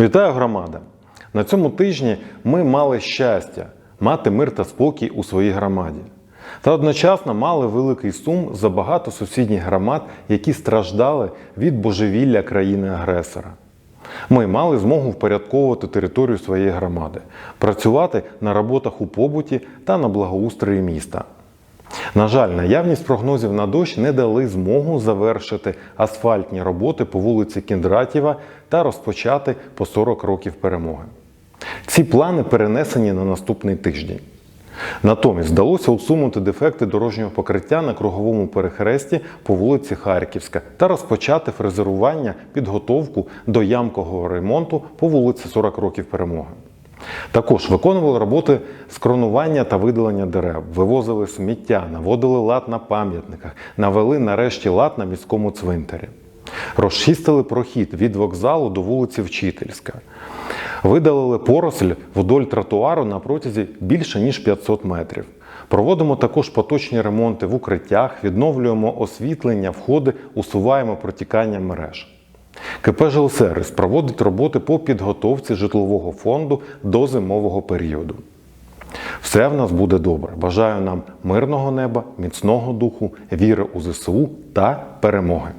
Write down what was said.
Вітаю громада! На цьому тижні ми мали щастя мати мир та спокій у своїй громаді. Та одночасно мали великий сум за багато сусідніх громад, які страждали від божевілля країни-агресора. Ми мали змогу впорядковувати територію своєї громади, працювати на роботах у побуті та на благоустрої міста. На жаль, наявність прогнозів на дощ не дали змогу завершити асфальтні роботи по вулиці Кіндратєва та розпочати по 40 років перемоги. Ці плани перенесені на наступний тиждень. Натомість вдалося усунути дефекти дорожнього покриття на круговому перехресті по вулиці Харківська та розпочати фрезерування підготовку до ямкового ремонту по вулиці 40 років перемоги. Також виконували роботи з кронування та видалення дерев, вивозили сміття, наводили лад на пам'ятниках, навели нарешті лад на міському цвинтарі. Розчистили прохід від вокзалу до вулиці Вчительська. Видалили поросль вдоль тротуару на протязі більше ніж 500 метрів. Проводимо також поточні ремонти в укриттях, відновлюємо освітлення, входи, усуваємо протікання мереж. КП «Жилсервіс» проводить роботи по підготовці житлового фонду до зимового періоду. Все в нас буде добре. Бажаю нам мирного неба, міцного духу, віри у ЗСУ та перемоги.